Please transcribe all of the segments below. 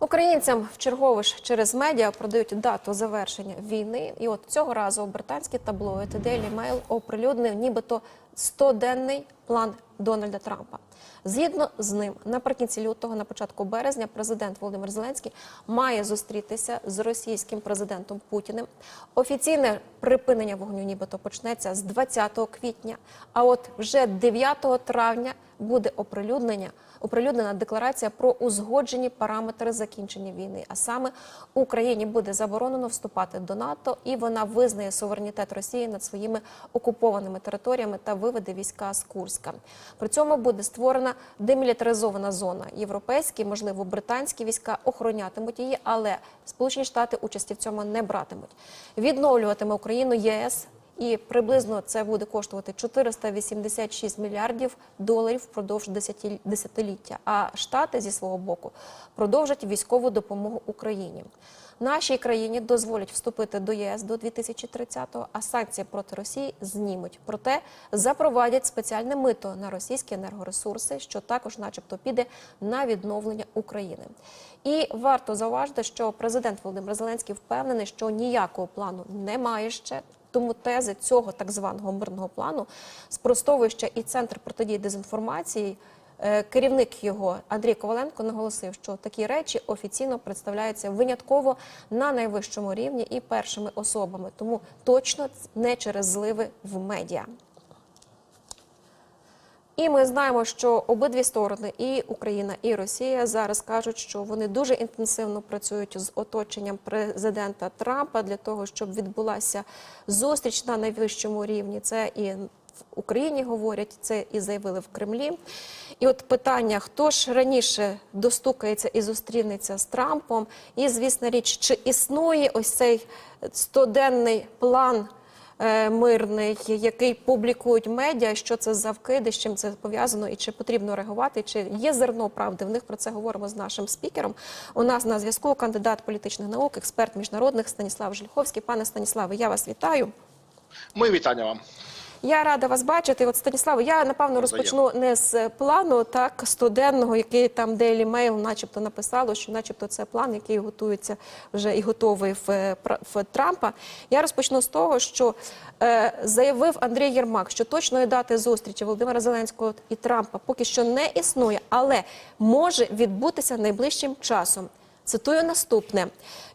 Українцям в чергове ж через медіа продають дату завершення війни. І от цього разу британський таблоїд Daily Mail оприлюднив нібито 100-денний план Дональда Трампа. Згідно з ним, наприкінці лютого, на початку березня, президент Володимир Зеленський має зустрітися з російським президентом Путіним. Офіційне припинення вогню, нібито почнеться з 20 квітня. А от вже 9 травня буде оприлюднення. Оприлюднена декларація про узгоджені параметри закінчення війни. А саме Україні буде заборонено вступати до НАТО, і вона визнає суверенітет Росії над своїми окупованими територіями та виведе війська з Курська. При цьому буде створена демілітаризована зона. Європейські, можливо, британські війська охоронятимуть її, але Сполучені Штати участі в цьому не братимуть. Відновлюватиме Україну ЄС. І приблизно це буде коштувати 486 мільярдів доларів впродовж десятиліття. А штати зі свого боку продовжать військову допомогу Україні. Нашій країні дозволять вступити до ЄС до 2030-го, а санкції проти Росії знімуть. Проте запровадять спеціальне мито на російські енергоресурси, що також, начебто, піде на відновлення України. І варто зауважити, що президент Володимир Зеленський впевнений, що ніякого плану немає ще. Тому тези цього так званого мирного плану спростовує ще і центр протидії дезінформації. Е, Керівник його Андрій Коваленко наголосив, що такі речі офіційно представляються винятково на найвищому рівні і першими особами, тому точно не через зливи в медіа. І ми знаємо, що обидві сторони, і Україна, і Росія, зараз кажуть, що вони дуже інтенсивно працюють з оточенням президента Трампа для того, щоб відбулася зустріч на найвищому рівні. Це і в Україні говорять, це і заявили в Кремлі. І от питання: хто ж раніше достукається і зустрінеться з Трампом? І звісна річ, чи існує ось цей стоденний план? е, мирний, який публікують медіа, що це за вкиди, з чим це пов'язано, і чи потрібно реагувати, чи є зерно правди. В них про це говоримо з нашим спікером. У нас на зв'язку кандидат політичних наук, експерт міжнародних Станіслав Жильховський. Пане Станіславе, я вас вітаю. Мої вітання вам. Я рада вас бачити. От Станіславе, я напевно розпочну не з плану, так стоденного, який там Daily Mail начебто написало, що начебто це план, який готується вже і готовий в, в Трампа. Я розпочну з того, що е, заявив Андрій Єрмак, що точної дати зустрічі Володимира Зеленського і Трампа поки що не існує, але може відбутися найближчим часом. Цитую наступне: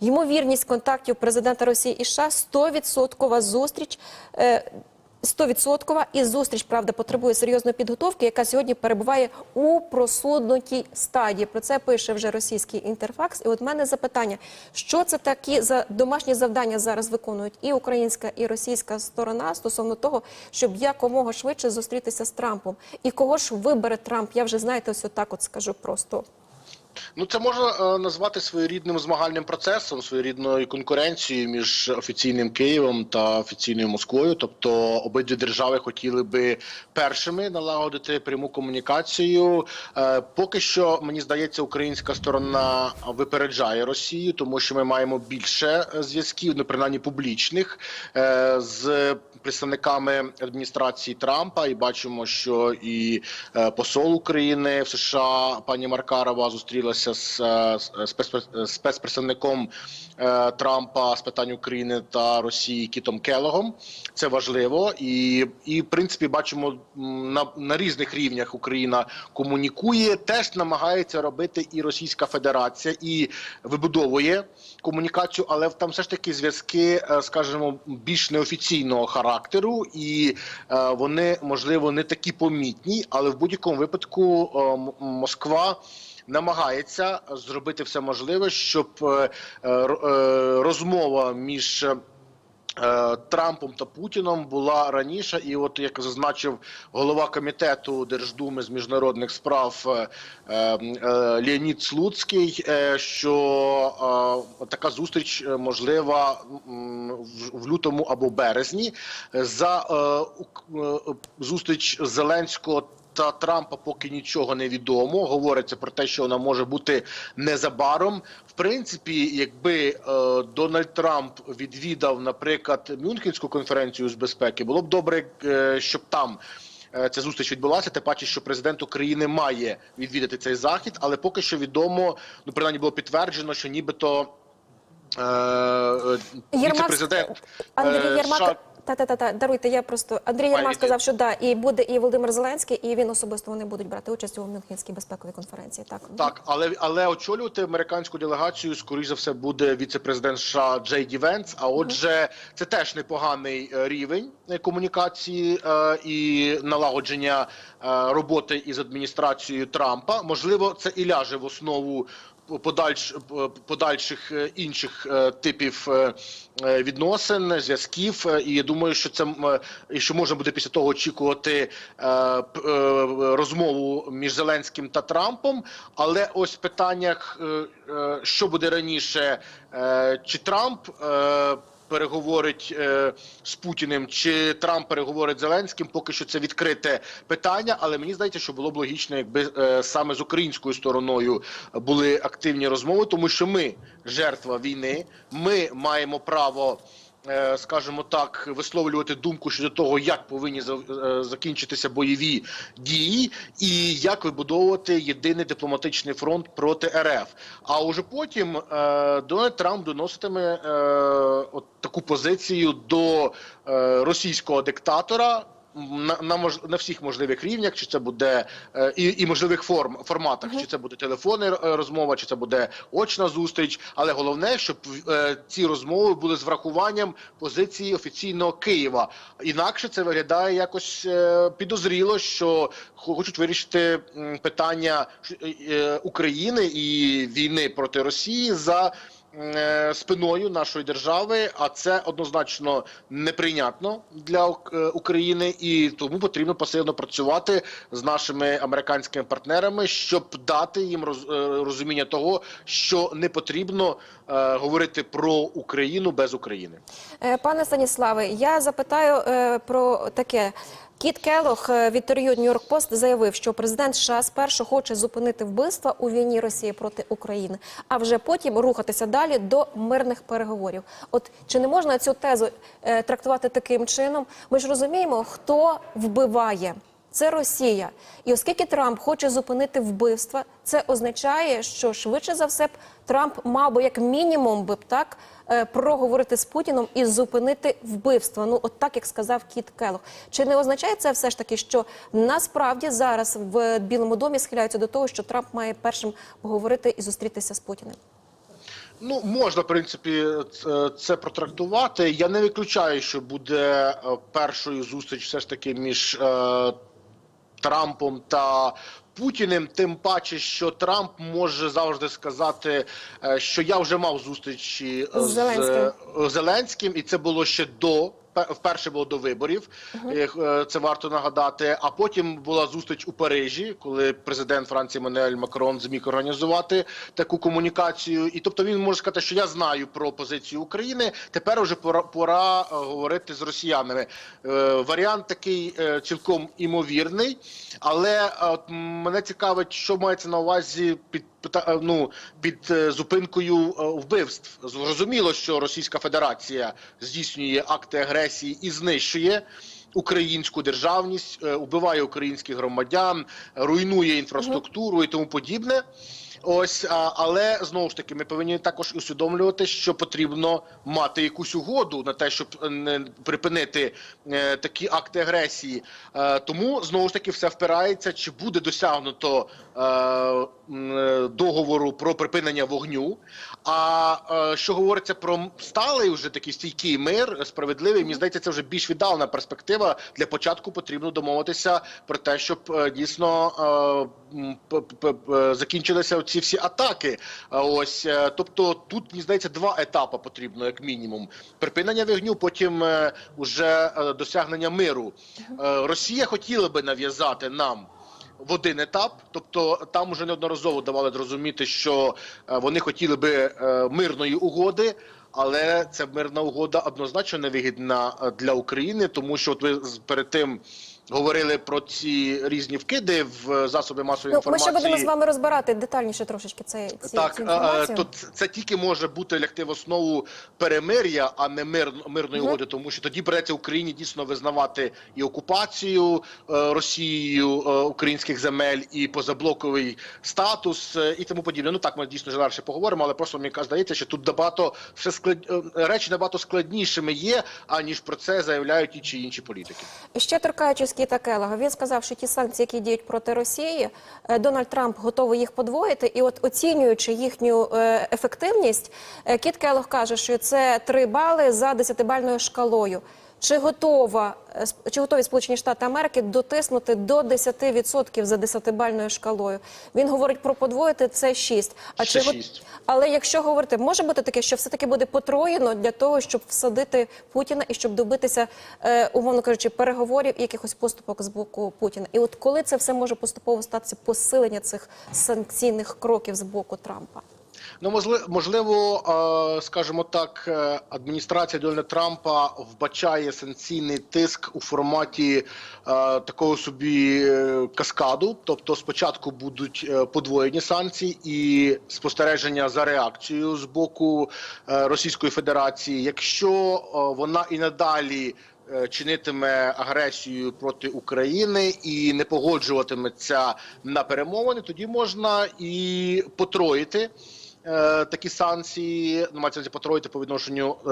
ймовірність контактів президента Росії і США 100% зустріч. Е, 100% і зустріч, правда, потребує серйозної підготовки, яка сьогодні перебуває у просуднутій стадії. Про це пише вже російський інтерфакс. І от мене запитання: що це такі за домашні завдання зараз виконують і українська, і російська сторона стосовно того, щоб якомога швидше зустрітися з Трампом, і кого ж вибере Трамп? Я вже знаєте, ось отак от скажу просто. Ну це можна е, назвати своєрідним змагальним процесом, своєрідною конкуренцією між офіційним Києвом та офіційною Москвою. Тобто обидві держави хотіли би першими налагодити пряму комунікацію. Е, поки що мені здається, українська сторона випереджає Росію, тому що ми маємо більше е, зв'язків, ну принаймні публічних, е, з представниками адміністрації Трампа, і бачимо, що і е, посол України в США пані Маркарова зустрілася з е, спецпредставником е, Трампа з питань України та Росії Кітом Келогом. Це важливо, і, і в принципі бачимо на, на різних рівнях Україна комунікує, теж намагається робити і Російська Федерація, і вибудовує комунікацію, але там все ж таки зв'язки, е, скажімо, більш неофіційного характеру, і е, вони можливо не такі помітні, але в будь-якому випадку е, Москва. Намагається зробити все можливе, щоб е, е, е, розмова між Трампом та Путіном була раніше, і от як зазначив голова комітету Держдуми з міжнародних справ Леонід Слуцький, що така зустріч можлива в, лютому або березні. За зустріч Зеленського. Та Трампа поки нічого не відомо. Говориться про те, що вона може бути незабаром. В принципі, якби е, Дональд Трамп відвідав, наприклад, Мюнхенську конференцію з безпеки, було б добре, е, щоб там е, ця зустріч відбулася. Тим паче, що президент України має відвідати цей захід, але поки що відомо, ну принаймні було підтверджено, що нібито. Е, е, віце-президент е, Єрмак. Та та та та даруйте. Я просто Андрій Єрмак сказав, що да, і буде і Володимир Зеленський, і він особисто вони будуть брати участь у Мюнхенській безпековій конференції. Так Так, але але очолювати американську делегацію, скоріш за все, буде віце-президент США Джей Ді Венс. А отже, це теж непоганий е, рівень е, комунікації е, і налагодження роботи із адміністрацією Трампа. Можливо, це і ляже в основу. Подальш подальших е, інших е, типів е, відносин, зв'язків, і я думаю, що це і що можна буде після того очікувати розмову між Зеленським та Трампом. Але ось е, що буде раніше, чи Трамп. Переговорить е, з Путіним чи Трамп переговорить з Зеленським, поки що це відкрите питання. Але мені здається, що було б логічно, якби е, саме з українською стороною були активні розмови, тому що ми жертва війни, ми маємо право. Е, Скажімо так, висловлювати думку щодо того, як повинні е, закінчитися бойові дії, і як вибудовувати єдиний дипломатичний фронт проти РФ. А уже потім е, Дональд Трамп доноситиме от таку позицію до російського диктатора. На, на мож на всіх можливих рівнях, чи це буде е, і, і можливих форм форматах, чи це буде телефонна е, розмова, чи це буде очна зустріч. Але головне, щоб е, ці розмови були з врахуванням позиції офіційного Києва. Інакше це виглядає якось е, підозріло, що хочуть вирішити питання е, е, України і війни проти Росії за спиною нашої держави, а це однозначно неприйнятно для е, України, і тому потрібно посильно працювати з нашими американськими партнерами, щоб дати їм е, розуміння того, що не потрібно е, говорити про Україну без України. Е, Пане Станіславе, я запитаю е, про таке. Кіт Келох е, в інтерв'ю Нью-Йорк Пост заявив, що президент США спершу хоче зупинити вбивства у війні Росії проти України, а вже потім рухатися далі до мирних переговорів. От чи не можна цю тезу е, трактувати таким чином? Ми ж розуміємо, хто вбиває. Це Росія, і оскільки Трамп хоче зупинити вбивства, це означає, що швидше за все б Трамп мав би як мінімум би б так е, проговорити з Путіном і зупинити вбивство. Ну, от так як сказав Кіт Келох. Чи не означає це все ж таки, що насправді зараз в Білому домі схиляються до того, що Трамп має першим поговорити і зустрітися з Путіним? Ну, можна, в принципі, це- це протрактувати. Я не виключаю, що буде е, першою зустріч все ж таки між е, Трампом та Путіним. Тим паче, що Трамп може завжди сказати, е, що я вже мав зустрічі е, З Зеленським. з Зеленським, і це було ще до. Пе- Вперше було до виборів, е, це варто нагадати. А потім була зустріч у Парижі, коли президент Франції Мануель Макрон зміг організувати таку комунікацію. І тобто він може сказати, що я знаю про позицію України. Тепер уже пора, пора е, говорити з росіянами. Варіант такий цілком імовірний, але от мене цікавить, що мається на увазі під ну, під е, зупинкою е, вбивств. Зрозуміло, що Російська Федерація здійснює акти агресії і знищує. Українську державність е, убиває українських громадян, руйнує інфраструктуру і тому подібне. Ось, але знову ж таки, ми повинні також усвідомлювати, що потрібно мати якусь угоду на те, щоб не припинити е, такі акти агресії. Е, тому знову ж таки все впирається, чи буде досягнуто договору про припинення вогню. А е, що говориться про сталий вже такий стійкий мир, справедливий, мені здається, це вже більш віддалена перспектива. Для початку потрібно домовитися про те, щоб е, дійсно е, закінчилися ці всі атаки. Ось тобто тут мені здається два етапи потрібно, як мінімум: припинення вогню, потім уже досягнення миру. Росія хотіла би нав'язати нам. В один етап, тобто там уже неодноразово давали зрозуміти, що е, вони хотіли би е, мирної угоди, але ця мирна угода однозначно невигідна е, для України, тому що от ви перед тим говорили про ці різні вкиди в засоби масової Ну, ми ще будемо з вами розбирати детальніше трошечки це ці, Так, цю е, інформацію. то це тільки може бути лягти в основу перемир'я, а не мир, мирної угоди, тому що тоді придеться Україні дійсно визнавати і окупацію е, Росією е, українських земель, і позаблоковий статус е, і тому подібне. Ну так ми дійсно далі поговоримо, але просто мені здається, що тут набагато все склад... е, речі набагато складнішими є, аніж про це заявляють ті чи інші політики. Ще торкаючись Кіта Келлога, він сказав, що ті санкції, які діють проти Росії, е, Дональд Трамп готовий їх подвоїти. І от оцінюючи їхню е, ефективність, е, Кіт Келлог каже, що це 3 бали за 10-бальною шкалою. Чи готова е, чи готові Сполучені Штати Америки дотиснути до 10% за 10-бальною шкалою? Він говорить про подвоїти це 6. А Ще чи го- але якщо говорити, може бути таке, що все таки буде потроєно для того, щоб всадити Путіна і щоб добитися, е, умовно кажучи, переговорів і якихось поступок з боку Путіна. І от коли це все може поступово статися посилення цих санкційних кроків з боку Трампа? Ну, можливо, е, скажімо так, е, адміністрація Дональда Трампа вбачає санкційний тиск у форматі е, такого собі каскаду. Тобто, спочатку будуть подвоєні санкції і спостереження за реакцією з боку Російської Федерації. Якщо вона і надалі чинитиме агресію проти України і не погоджуватиметься на перемовини, тоді можна і потроїти такі санкції, ну мається потроїти по відношенню е,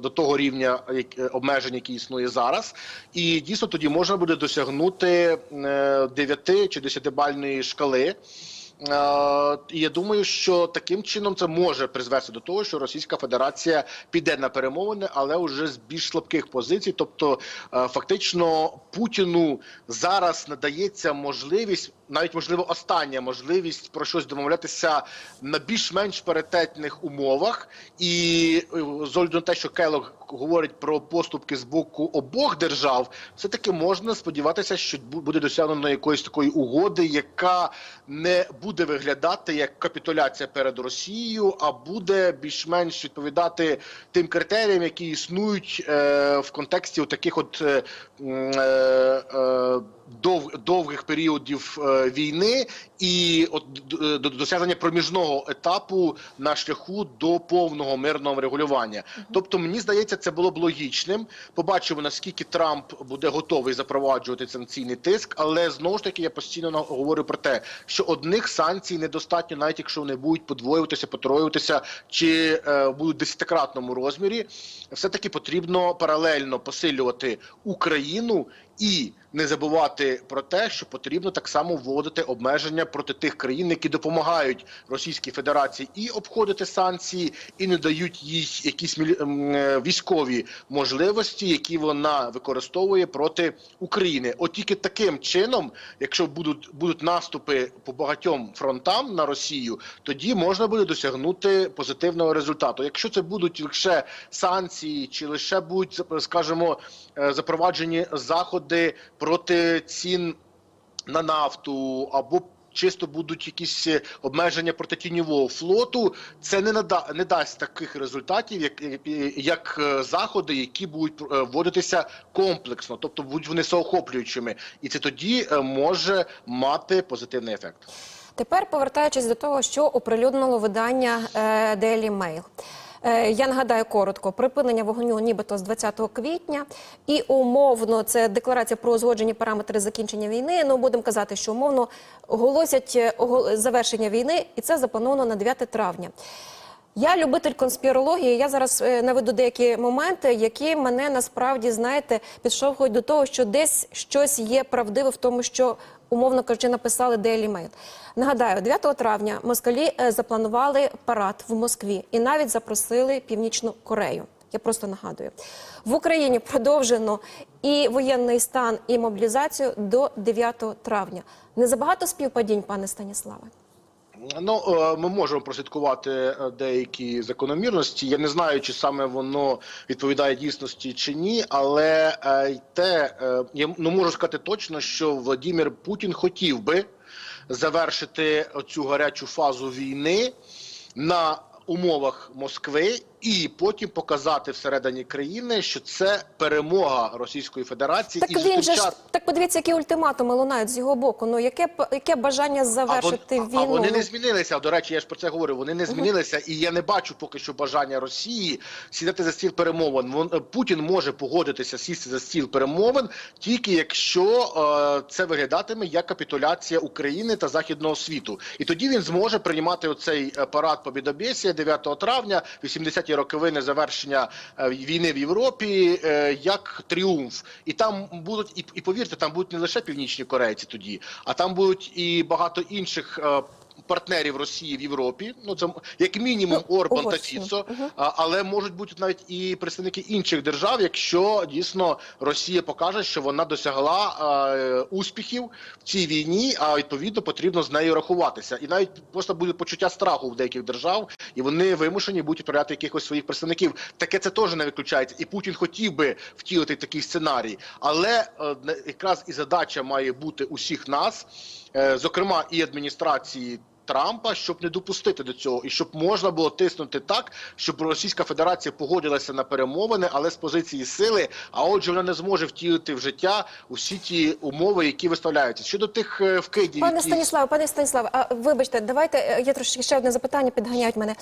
до того рівня як, е, обмежень, які існує зараз, і дійсно тоді можна буде досягнути е, 9 чи 10-бальної шкали. Е, я думаю, що таким чином це може призвести до того, що Російська Федерація піде на перемовини, але вже з більш слабких позицій. Тобто, е, фактично, Путіну зараз надається можливість, навіть можливо, остання можливість про щось домовлятися на більш-менш паритетних умовах. І е, з на те, що Келог говорить про поступки з боку обох держав, все таки можна сподіватися, що буде досягнено якоїсь такої угоди, яка не буде виглядати як капітуляція перед Росією, а буде більш-менш відповідати тим критеріям, які існують е, в контексті таких от е, е, е, дов, довгих періодів е, війни і от д- до досягнення проміжного етапу на шляху до повного мирного регулювання. Тобто, мені здається, це було б логічним. Побачимо наскільки Трамп буде готовий запроваджувати санкційний тиск, але знову ж таки я постійно говорю про те, що одних санкцій недостатньо, навіть якщо вони будуть подвоюватися, потроюватися чи е, будуть десятикратному розмірі, все таки потрібно паралельно посилювати Україну і не забувати про те, що потрібно так само вводити обмеження проти тих країн, які допомагають Російській Федерації і обходити санкції, і не дають їй якісь е, військові можливості, які вона використовує проти України. От тільки таким чином, якщо будуть будуть наступи по багатьом фронтам на Росію, тоді можна буде досягнути позитивного результату. Якщо це будуть лише санкції, чи лише будуть, скажімо, е, запроваджені заходи проти цін на нафту або Чисто будуть якісь обмеження проти тіньового флоту. Це не нада не дасть таких результатів, як, як, е, заходи, які будуть е, вводитися комплексно, тобто будуть вони всеохоплюючими, і це тоді е, може мати позитивний ефект. Тепер повертаючись до того, що оприлюднило видання Daily Mail. Е, Я нагадаю коротко: припинення вогню, нібито з 20 квітня, і умовно це декларація про узгоджені параметри закінчення війни. Ну будемо казати, що умовно оголосять е, завершення війни, і це заплановано на 9 травня. Я любитель конспірології. Я зараз е, наведу деякі моменти, які мене насправді знаєте підштовхують до того, що десь щось є правдиве в тому, що умовно кажучи, написали Daily Mail. Нагадаю, 9 травня москалі е, запланували парад в Москві і навіть запросили Північну Корею. Я просто нагадую, в Україні продовжено і воєнний стан, і мобілізацію до 9 травня. Не забагато співпадінь, пане Станіславе. Ну, е, ми можемо прослідкувати е, деякі закономірності. Я не знаю, чи саме воно відповідає дійсності чи ні, але е, те я ну можу сказати точно, що Владимир Путін хотів би завершити цю гарячу фазу війни на умовах Москви і потім показати всередині країни, що це перемога Російської Федерації, Так і він же ж так подивіться, які ультиматуми лунають з його боку. Ну яке яке бажання А, вон- завершити а- війну? а вони не змінилися. До речі, я ж про це говорю. Вони не змінилися, і я не бачу поки що бажання Росії сідати за стіл перемовин. Вон е, Путін може погодитися сісти за стіл перемовин тільки якщо е, це виглядатиме як капітуляція України та західного світу, і тоді він зможе приймати оцей парад Побідобєсія 9 травня, 80-ті роковини завершення е, війни в Європі, е, як тріумф. І там будуть і, і повірте, там будуть не лише північні корейці тоді, а там будуть і багато інших. Партнерів Росії в Європі, ну це як мінімум Ну, Орбан та. Фіцо, але можуть бути навіть і представники інших держав, якщо дійсно Росія покаже, що вона досягла е, успіхів в цій війні, а відповідно потрібно з нею рахуватися. І навіть просто буде почуття страху в деяких держав, і вони вимушені будуть відправляти якихось своїх представників. Таке це теж не виключається. І Путін хотів би втілити такий сценарій, але е, якраз і задача має бути усіх нас, е, зокрема і адміністрації. Трампа, щоб не допустити до цього, і щоб можна було тиснути так, щоб Російська Федерація погодилася на перемовини, але з позиції сили. А отже, вона не зможе втілити в життя усі ті умови, які виставляються щодо тих е, вкидів. Пане які- Станіславе, пане Станіславе, а вибачте, давайте е, є трошки ще одне запитання, підганяють мене.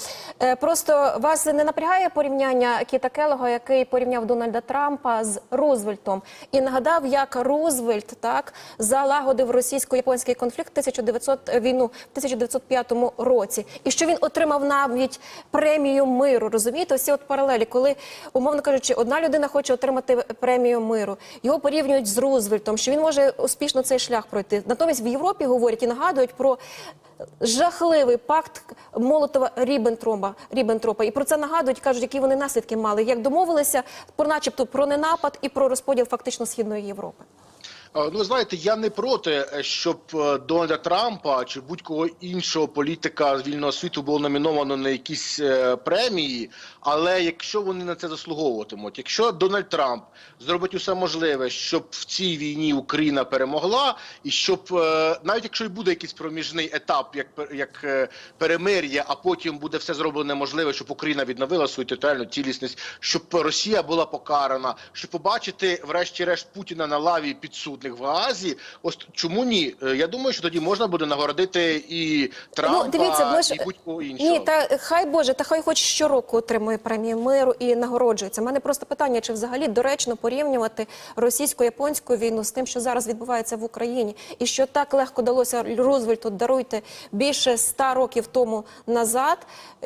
Е, Просто вас не напрягає порівняння Кіта Келлога, який порівняв Дональда Трампа з Рузвельтом і нагадав, як Рузвельт так залагодив російсько-японський конфлікт 1900, е, війну в 1905 році, і що він отримав навіть премію миру. Розумієте, ось ці от паралелі, коли умовно кажучи, одна людина хоче отримати премію миру, його порівнюють з Рузвельтом, що він може успішно цей шлях пройти. Натомість в Європі говорять і нагадують про жахливий пакт Молотова Ріббентропа, Ріббентропа. І про це нагадують, кажуть, які вони наслідки мали, як домовилися про, начебто, про ненапад і про розподіл фактично східної Європи. Е, Ну, знаєте, я не проти, е, щоб е, Дональда Трампа чи будь-кого іншого політика з вільного світу було номіновано на якісь премії. Але якщо вони на це заслуговуватимуть, якщо Дональд Трамп зробить усе можливе, щоб в цій війні Україна перемогла, і щоб навіть якщо й буде якийсь проміжний етап, як як перемир'я, а потім буде все зроблено можливе, щоб Україна відновила свою територіальну цілісність, щоб Росія була покарана, щоб побачити, врешті-решт, Путіна на лаві підсудних в Гаазі. Ось чому ні? Е, Я думаю, що тоді можна буде нагородити і Трампа, ну, дивіться, ми ж... і будь-кого іншого. Ні, та хай Боже, та хай хоч щороку отримує премію миру і нагороджується. У мене просто питання, чи взагалі доречно порівнювати російсько-японську війну з тим, що зараз відбувається в Україні, і що так легко далося Рузвельту, даруйте більше ста років тому назад.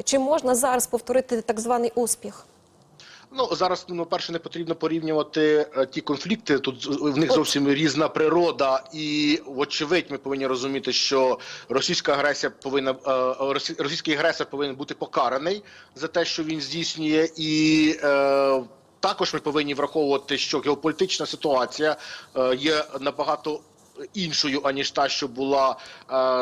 Чи можна зараз повторити так званий успіх? Ну зараз ну перше не потрібно порівнювати е, ті конфлікти. Тут в них зовсім різна природа, і вочевидь, ми повинні розуміти, що російська агресія повинна е, росі- російський агресор повинен бути покараний за те, що він здійснює, і е, також ми повинні враховувати, що геополітична ситуація є набагато. Іншою аніж та, що була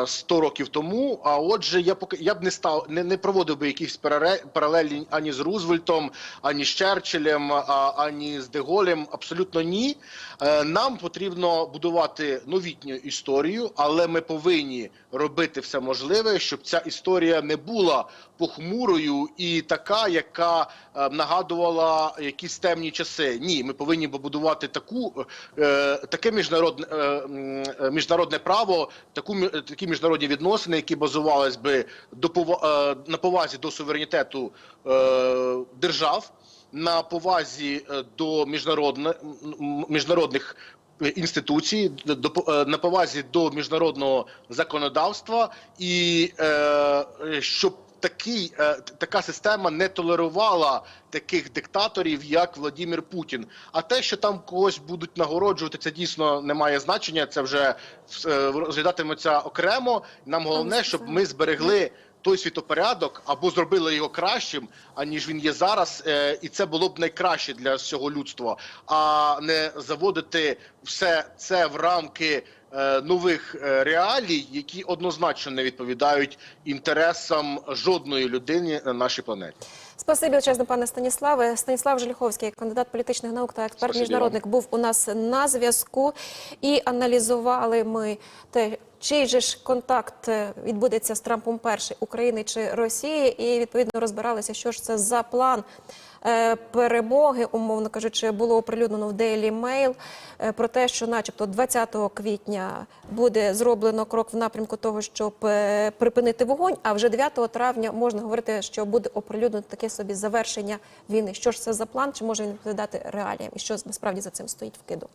е, 100 років тому. А отже, я поки я б не став не, не проводив би якісь парале- паралелі ані з Рузвельтом, ані з Черчиллем, ані з Деголем. Абсолютно ні. Е, нам потрібно будувати новітню історію, але ми повинні робити все можливе, щоб ця історія не була похмурою і така, яка е, нагадувала якісь темні часи. Ні, ми повинні побудувати таку е, таке міжнародне е, е, міжнародне право, таку мі- такі міжнародні відносини, які базувались би до е, на повазі до суверенітету е, держав, на повазі е, до міжнародних до е, на повазі до міжнародного законодавства, і е, е, щоб такий е, така система не толерувала таких диктаторів, як Владимир Путін. А те, що там когось будуть нагороджувати, це дійсно не має значення. Це вже е, розглядатиметься окремо. Нам головне, щоб ми зберегли. Той світопорядок або зробили його кращим, аніж він є зараз, е, і це було б найкраще для всього людства, а не заводити все це в рамки нових е, реалій, які однозначно не відповідають інтересам жодної людини на нашій планеті. Спасибі величезне, пане Станіславе. Станіслав Желіховський, кандидат політичних наук та експерт міжнародник, був у нас на зв'язку і аналізували ми те, чий же ж контакт е, відбудеться з Трампом перший України чи Росії, і відповідно розбиралися, що ж це за план. Е, Перемоги, умовно кажучи, було оприлюднено в Daily Mail е, про те, що, начебто, 20 квітня буде зроблено крок в напрямку того, щоб е, припинити вогонь. А вже 9 травня можна говорити, що буде оприлюднено таке собі завершення війни. Що ж це за план? Чи може він відповідати реаліям? І що насправді за цим стоїть в киду?